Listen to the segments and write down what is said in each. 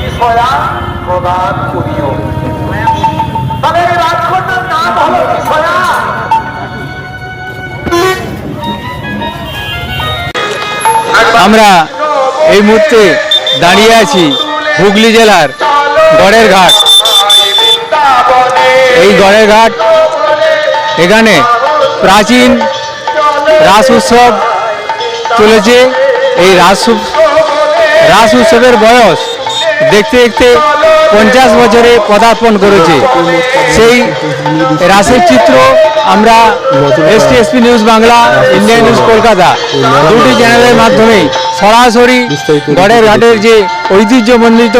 বিষয়া প্রদান করিও। রাজকন্যার নাম হলো বিষয়া আমরা এই মুহূর্তে দাঁড়িয়ে আছি হুগলি জেলার গড়ের ঘাট। এই গড়ের ঘাট এখানে প্রাচীন রাস উৎসব চলেছে। এই রাস রাস উৎসবের বয়স দেখতে দেখতে পঞ্চাশ বছরে পদার্পণ করেছে। সেই রাসের চিত্র আমরা এস SP news Bangla India news Kolkata দুটি চ্যানেলের মাধ্যমে সরাসরি গড়ের ঘাটের যে ঐতিহ্যমণ্ডিত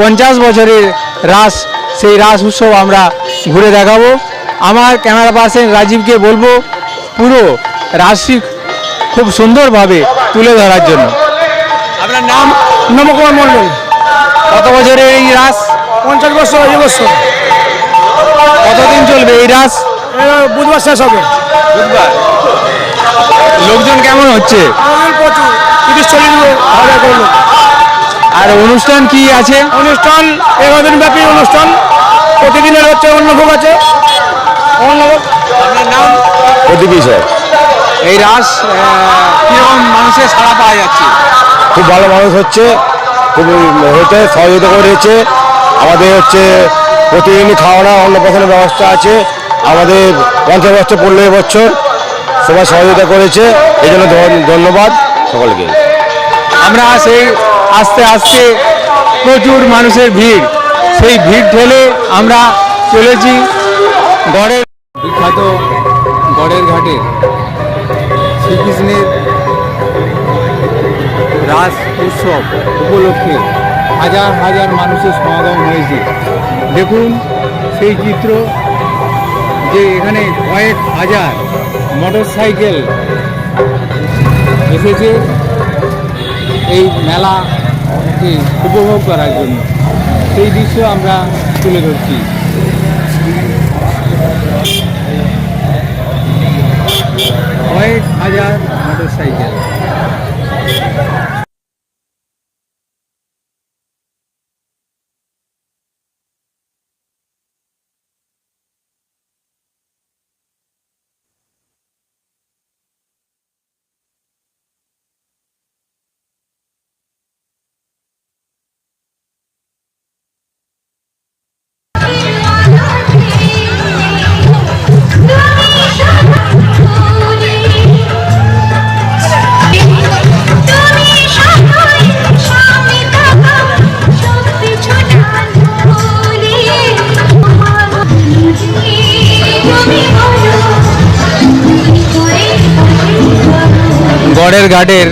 পঞ্চাশ বছরের রাস, সেই রাস উৎসব আমরা ঘুরে দেখাবো। আমার ক্যামেরা পার্সন রাজীবকে বলব, পুরো রাশি খুব সুন্দরভাবে তুলে ধরার জন্য। আপনার নাম? নমকুমার মন্ডল কত বছরের এই রাস? পঞ্চাশ বছর এই বছর। কতদিন চলবে এই রাস? বুধবার শেষ হবে। বুধবার। লোকজন কেমন হচ্ছে? প্রচুর। তিরিশ চল্লিশ হাজার করে লোক। আর অনুষ্ঠান কি আছে? অনুষ্ঠান এগারো দিন ব্যাপী অনুষ্ঠান। প্রতিদিনের হচ্ছে অন্নভোগ আছে। অন্নভোগ। আপনার নাম? প্রদীপ বিষয় এই রাস কীরকম মানুষের সাড়া পাওয়া যাচ্ছে? খুব ভালো মানুষ হচ্ছে খুব হতে সহযোগিতা করেছে আমাদের হচ্ছে প্রতিদিনই খাওয়ানো অন্নপ্রাশনের ব্যবস্থা আছে। আমাদের পঞ্চাশ বছর পনেরো বছর সবাই সহযোগিতা করেছে এই জন্য ধন- ধন্যবাদ সকলকে। আমরা সেই আস্তে আস্তে প্রচুর মানুষের ভিড়। সেই ভিড় ঠেলে আমরা চলেছি গড়ের বিখ্যাত গড়ের ঘাটে। শ্রীকৃষ্ণের রাস উৎসব উপলক্ষে হাজার হাজার মানুষের সমাগম হয়েছে। দেখুন সেই চিত্র যে এখানে কয়েক হাজার মোটর সাইকেল এসেছে এই মেলাকে উপভোগ করার জন্য। সেই দৃশ্য আমরা তুলে ধরছি। গড়ের ঘাটের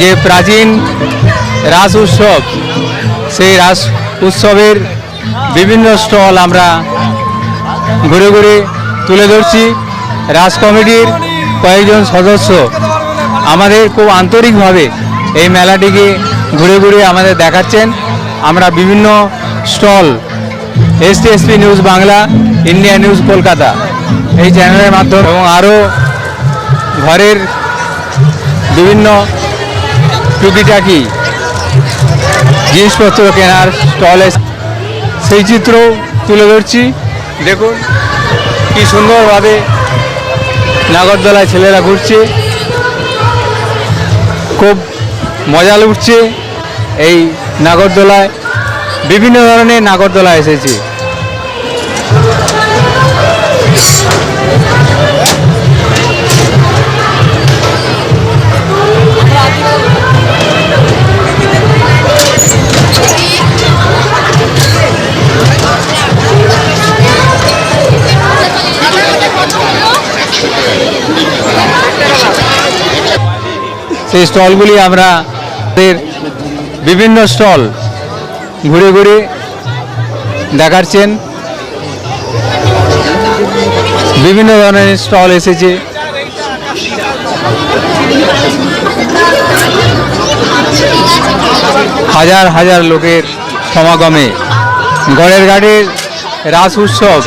যে প্রাচীন রাস উৎসব, সেই রাস উৎসবের বিভিন্ন স্টল আমরা ঘুরে ঘুরে তুলে ধরছি। রাস কমিটির কয়েকজন সদস্য আমাদের খুব আন্তরিকভাবে এই মেলাটিকে ঘুরে ঘুরে আমাদের দেখাচ্ছেন। আমরা বিভিন্ন স্টল এস SP news Bangla, India news Kolkata এই চ্যানেলের মাধ্যমে এবং আরও ঘরের বিভিন্ন টুকিটাকি জিনিসপত্র কেনার স্টলে সেই চিত্র তুলে ধরছি। দেখুন, কি সুন্দরভাবে নাগরদোলায় ছেলেরা ঘুরছে। খুব মজা লুটছে এই নাগরদোলায়। বিভিন্ন ধরনের নাগরদোলা এসেছে। সেই স্টলগুলি আমরা বিভিন্ন স্টল ঘুরে ঘুরে দেখাচ্ছেন। বিভিন্ন ধরনের স্টল এসেছে। হাজার হাজার লোকের সমাগমে গড়ের ঘাটের রাস উৎসব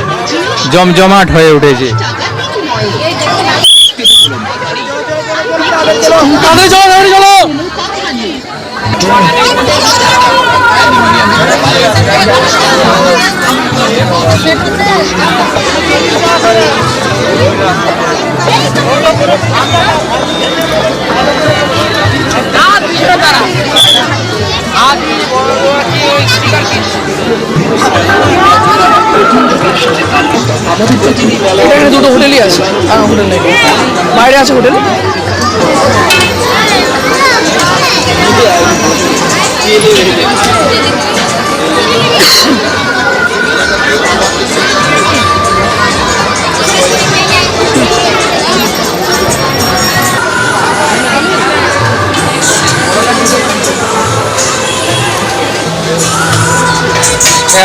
জমজমাট হয়ে উঠেছে। গাড়ি চলো গাড়ি চলো। আদি বড় কি স্পিকার কি এখানে দুটো হোটেলই আছে। আর হোটেল নেই। বাইরে আছে হোটেল?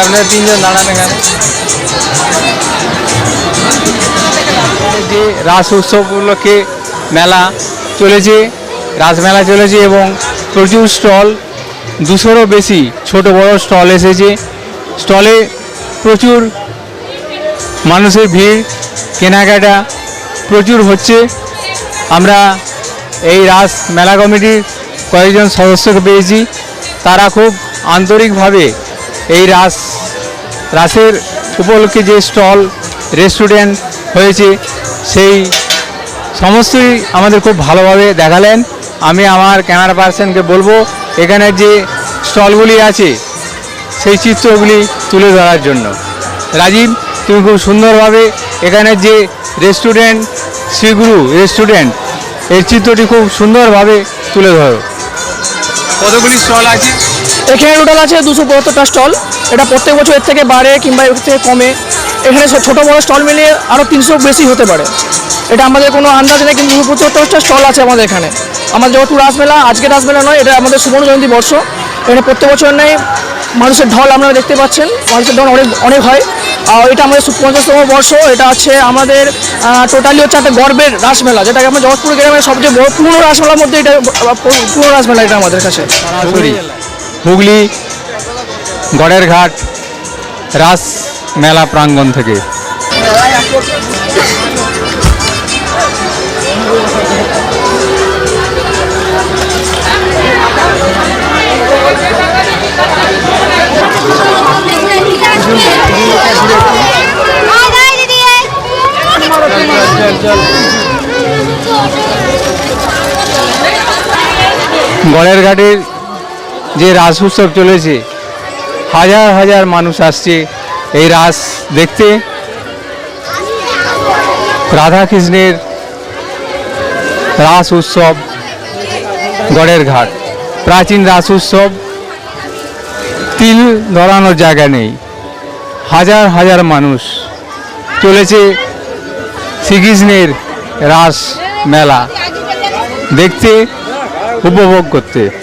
আপনার তিনজন দাঁড়ান এখানে। যে রাস উৎসব উপলক্ষে মেলা চলেছে রাসমেলা চলেছে এবং প্রচুর স্টল, দুশোরও বেশি ছোট বড় স্টল এসেছে। স্টলে প্রচুর মানুষের ভিড়, কেনাকাটা প্রচুর হচ্ছে। আমরা এই রাস মেলা কমিটির কয়েকজন সদস্যকে পেয়েছি। তারা খুব আন্তরিকভাবে এই রাস, রাসের উপলক্ষে যে স্টল, রেস্টুরেন্ট হয়েছে সেই সমস্তই আমাদের খুব ভালোভাবে দেখালেন। আমি আমার ক্যামেরা পার্সনকে বলব এখানের যে স্টলগুলি আছে, সেই চিত্রগুলি তুলে ধরার জন্য। রাজীব, তুমি খুব সুন্দরভাবে এখানের যে রেস্টুরেন্ট শ্রীগুরু রেস্টুরেন্টের চিত্রটি খুব সুন্দরভাবে তুলে ধরো। কতগুলি স্টল আছে? এখানে টোটাল আছে দুশো পঁচাত্তরটা স্টল। এটা প্রত্যেক বছর এর থেকে বাড়ে কিংবা এর থেকে কমে। এখানে ছোটো বড়ো স্টল মিলিয়ে আরও তিনশো বেশি হতে পারে। এটা আমাদের কোনো আন্দাজ নেই, কিন্তু পঁচাত্তরটা স্টল আছে আমাদের এখানে। আমাদের যেহেতু রাসমেলা, আজকে রাসমেলা নয়, এটা আমাদের সুবর্ণ জয়ন্তী বর্ষ। এখানে প্রত্যেক বছর নেই মানুষের ঢল আপনারা দেখতে পাচ্ছেন, মানুষের ঢল অনেক অনেক হয়। আর এটা আমাদের পঞ্চাশতম বর্ষ, এটা হচ্ছে আমাদের টোটালি হচ্ছে একটা গর্বের রাসমেলা, যেটাকে আমরা জগৎপুর গ্রামের সবচেয়ে বড় পুরনো রাসমেলার মধ্যে এটা পুরনো রাসমেলা এটা আমাদের কাছে। হুগলি, গড়ের ঘাট, রাস মেলা প্রাঙ্গণ থেকে। গড়ের ঘাটের যে রাস উৎসব চলেছে হাজার হাজার মানুষ আসছে। এই রাস দেখতে রাধাকৃষ্ণের রাস উৎসব গড়ের ঘাট। প্রাচীন রাস উৎসব তিল ধরানোর জায়গা নেই। হাজার হাজার মানুষ চলেছে শ্রীকৃষ্ণের রাস মেলা। দেখতে, উপভোগ করতে।